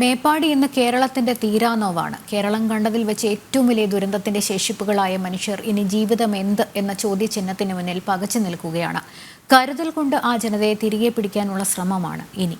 മേപ്പാടി ഇന്ന് കേരളത്തിന്റെ തീരാനോവാണ്. കേരളം കണ്ടതിൽ വെച്ച് ഏറ്റവും വലിയ ദുരന്തത്തിന്റെ ശേഷിപ്പുകളായ മനുഷ്യർ ഇനി ജീവിതം എന്ത് എന്ന ചോദ്യചിഹ്നത്തിന് മുന്നിൽ പകച്ചു നിൽക്കുകയാണ്. കരുതൽ കൊണ്ട് ആ ജനതയെ തിരികെ പിടിക്കാനുള്ള ശ്രമമാണ് ഇനി.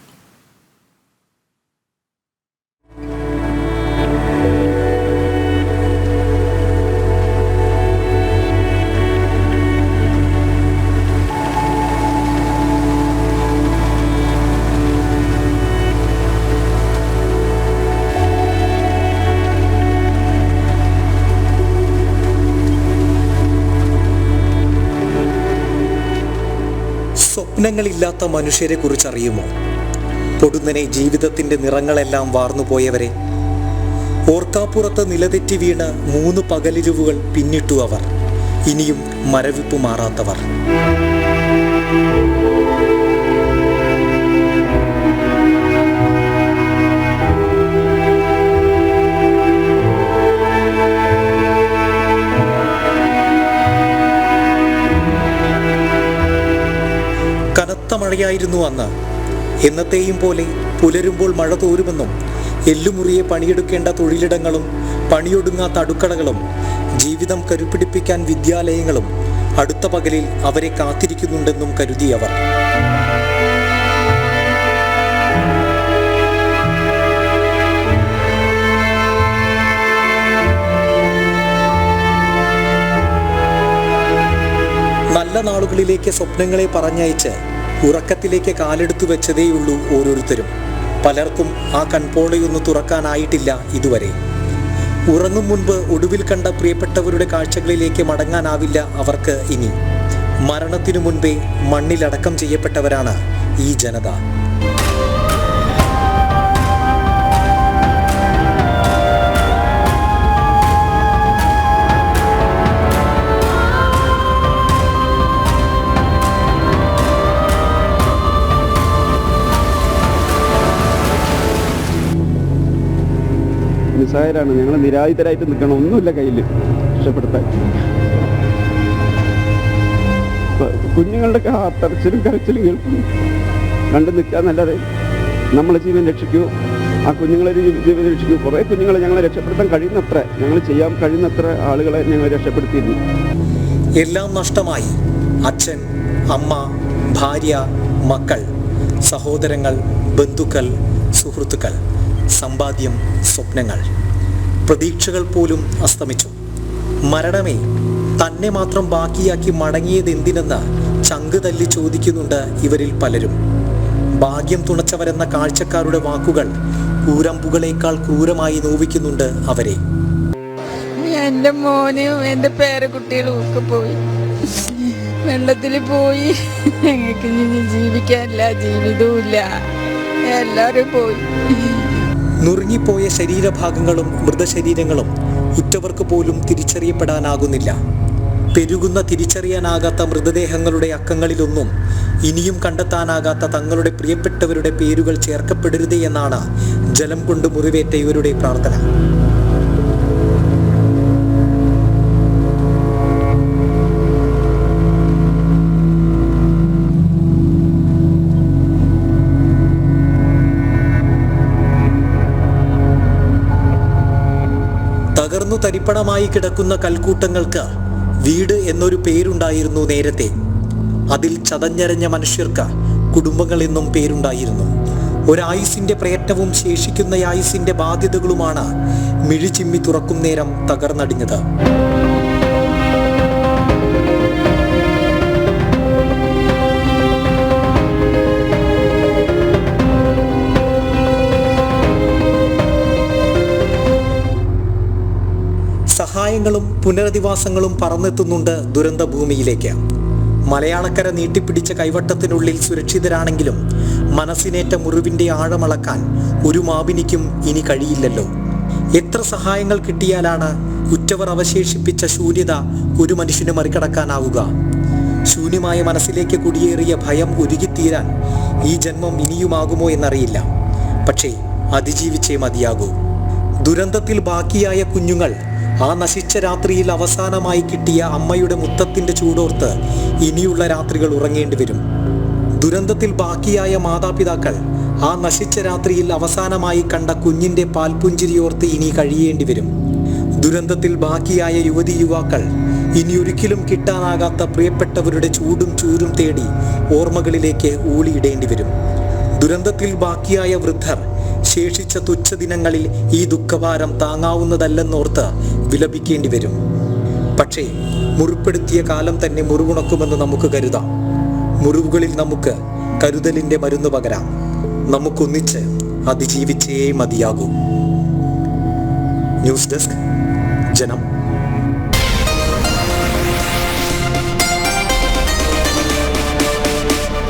സ്വപ്നങ്ങളില്ലാത്ത മനുഷ്യരെ കുറിച്ചറിയുമോ പൊടുന്നനെ ജീവിതത്തിന്റെ നിറങ്ങളെല്ലാം വാർന്നുപോയവരെ ഓർക്കാപ്പുറത്ത് നിലതെറ്റി വീണ മൂന്ന് പകലിരുവുകൾ പിന്നിട്ടു അവർ. ഇനിയും മരവിപ്പ് മാറാത്തവർ. മഴയായിരുന്നു അന്ന്. എന്നത്തെയും പോലെ പുലരുമ്പോൾ മഴ തോരുമെന്നും എല്ലുമുറിയെ പണിയെടുക്കേണ്ട തൊഴിലിടങ്ങളും പണിയൊടുങ്ങാത്ത അടുക്കളകളും ജീവിതം കരുപിടിപ്പിക്കാൻ വിദ്യാലയങ്ങളും അടുത്ത പകലിൽ അവരെ കാത്തിരിക്കുന്നുണ്ടെന്നും കരുതിയവർ നല്ല നാളുകളിലേക്ക് സ്വപ്നങ്ങളെ പറഞ്ഞയച്ച് ഉറക്കത്തിലേക്ക് കാലെടുത്തു വെച്ചതേയുള്ളൂ ഓരോരുത്തരും. പലർക്കും ആ കൺപോളയൊന്ന് തുറക്കാനായിട്ടില്ല ഇതുവരെ. ഉറങ്ങും മുൻപ് ഒടുവിൽ കണ്ട പ്രിയപ്പെട്ടവരുടെ കാഴ്ചകളിലേക്ക് മടങ്ങാനാവില്ല അവർക്ക് ഇനി. മരണത്തിനു മുൻപേ മണ്ണിലടക്കം ചെയ്യപ്പെട്ടവരാണ് ഈ ജനത. നിസ്സഹായരാണ് ഞങ്ങൾ നിരായുധരായിട്ട് നിൽക്കണം. ഒന്നുമില്ല കയ്യിൽ രക്ഷപ്പെടുത്താൻ. കുഞ്ഞുങ്ങളുടെ തെരച്ചിലും കരച്ചിലും കേൾക്കും കണ്ടു നിൽക്കാന്നല്ലാതെ നമ്മളെ ജീവൻ രക്ഷിക്കൂ. ആ കുഞ്ഞുങ്ങളെ ജീവൻ രക്ഷിക്കൂ. കുറേ കുഞ്ഞുങ്ങളെ ഞങ്ങളെ രക്ഷപ്പെടുത്താൻ കഴിയുന്നത്ര ഞങ്ങൾ ചെയ്യാൻ കഴിയുന്നത്ര ആളുകളെ ഞങ്ങൾ രക്ഷപ്പെടുത്തിയിരുന്നു. എല്ലാം നഷ്ടമായി. അച്ഛൻ അമ്മ ഭാര്യ മക്കൾ സഹോദരങ്ങൾ ബന്ധുക്കൾ സുഹൃത്തുക്കൾ സമ്പാദ്യം സ്വപ്നങ്ങൾ. പ്രതീക്ഷകൾ പോലും അസ്തമിച്ചു. മരണമേ തന്നെ മാത്രം ബാക്കിയാക്കി മടങ്ങിയത് എന്തിനെന്ന് ചങ്ക് തല്ലി ചോദിക്കുന്നുണ്ട് ഇവരിൽ പലരും. ഭാഗ്യം തുണച്ചവരെന്ന കാഴ്ചക്കാരുടെ വാക്കുകൾ കൂരമ്പുകളേക്കാൾ ക്രൂരമായി നോവിക്കുന്നുണ്ട് അവരെ. എന്റെ മോനും എന്റെ പേരക്കുട്ടികളും ഒക്കെ പോയി. വെള്ളത്തിൽ പോയി. ഞങ്ങൾക്ക് ജീവിക്കാനില്ല ജീവിതവും ഇല്ല എല്ലാവരും പോയി. നുറുങ്ങിപ്പോയ ശരീരഭാഗങ്ങളും മൃതശരീരങ്ങളും ഉറ്റവർക്ക് പോലും തിരിച്ചറിയപ്പെടാനാകുന്നില്ല. പെരുകുന്ന തിരിച്ചറിയാനാകാത്ത മൃതദേഹങ്ങളുടെ അക്കങ്ങളിലൊന്നും ഇനിയും കണ്ടെത്താനാകാത്ത തങ്ങളുടെ പ്രിയപ്പെട്ടവരുടെ പേരുകൾ ചേർക്കപ്പെടരുതേ എന്നാണ് ജലം കൊണ്ട് മുറിവേറ്റ ഇവരുടെ പ്രാർത്ഥന. തകർന്നു തരിപ്പണമായി കിടക്കുന്ന കൽക്കൂട്ടങ്ങൾക്ക് വീട് എന്നൊരു പേരുണ്ടായിരുന്നു നേരത്തെ. അതിൽ ചതഞ്ഞരഞ്ഞ മനുഷ്യർക്ക് കുടുംബങ്ങൾ എന്നും പേരുണ്ടായിരുന്നു. ഒരായുസിന്റെ പ്രയത്നവും ശേഷിക്കുന്ന ആയുസിന്റെ ബാധ്യതകളുമാണ് മിഴിചിമ്മി തുറക്കും നേരം തകർന്നടിഞ്ഞത്. സഹായങ്ങളും പുനരധിവാസങ്ങളും പറന്നെത്തുന്നുണ്ട് ദുരന്ത ഭൂമിയിലേക്ക് മലയാളക്കര നീട്ടിപ്പിടിച്ച കൈവട്ടത്തിനുള്ളിൽ സുരക്ഷിതരാണെങ്കിലും മനസ്സിനേറ്റ മുറിവിന്റെ ആഴമളക്കാൻ ഒരു മാപിനിക്കും ഇനി കഴിയില്ലല്ലോ. എത്ര സഹായങ്ങൾ കിട്ടിയാലാണ് ഉറ്റവർ അവശേഷിപ്പിച്ച ശൂന്യത ഒരു മനുഷ്യന് മറികടക്കാനാവുക. ശൂന്യമായ മനസ്സിലേക്ക് കുടിയേറിയ ഭയം ഒരുകിത്തീരാൻ ഈ ജന്മം ഇനിയുമാകുമോ എന്നറിയില്ല. പക്ഷേ അതിജീവിച്ചേ മതിയാകൂ. ദുരന്തത്തിൽ ബാക്കിയായ കുഞ്ഞുങ്ങൾ ആ നശിച്ച രാത്രിയിൽ അവസാനമായി കിട്ടിയ അമ്മയുടെ മുത്തത്തിന്റെ ചൂടോർത്ത് ഇനിയുള്ള രാത്രികൾ ഉറങ്ങേണ്ടി വരും. ദുരന്തത്തിൽ ബാക്കിയായ മാതാപിതാക്കൾ ആ നശിച്ച രാത്രിയിൽ അവസാനമായി കണ്ട കുഞ്ഞിന്റെ പാൽപുഞ്ചിരിയോർത്ത് ഇനി കഴിയേണ്ടി വരും. ദുരന്തത്തിൽ ബാക്കിയായ യുവതി യുവാക്കൾ ഇനി ഒരിക്കലും കിട്ടാനാകാത്ത പ്രിയപ്പെട്ടവരുടെ ചൂടും ചൂരും തേടി ഓർമ്മകളിലേക്ക് ഊളിയിടേണ്ടി വരും. ദുരന്തത്തിൽ ബാക്കിയായ വൃദ്ധർ ശേഷിച്ച തുച്ഛ ദിനങ്ങളിൽ ഈ ദുഃഖഭാരം താങ്ങാവുന്നതല്ലെന്നോർത്ത് വിലപിക്കേണ്ടി വരും. പക്ഷേ മുറിപ്പെടുത്തിയ കാലം തന്നെ മുറിവുണക്കുമെന്ന് നമുക്ക് കരുതാം. മുറിവുകളിൽ നമുക്ക് കരുതലിന്റെ മരുന്ന് പകരാം. നമുക്കൊന്നിച്ച് അതിജീവിച്ചേ മതിയാകൂ. ന്യൂസ് ഡെസ്ക് ജനം.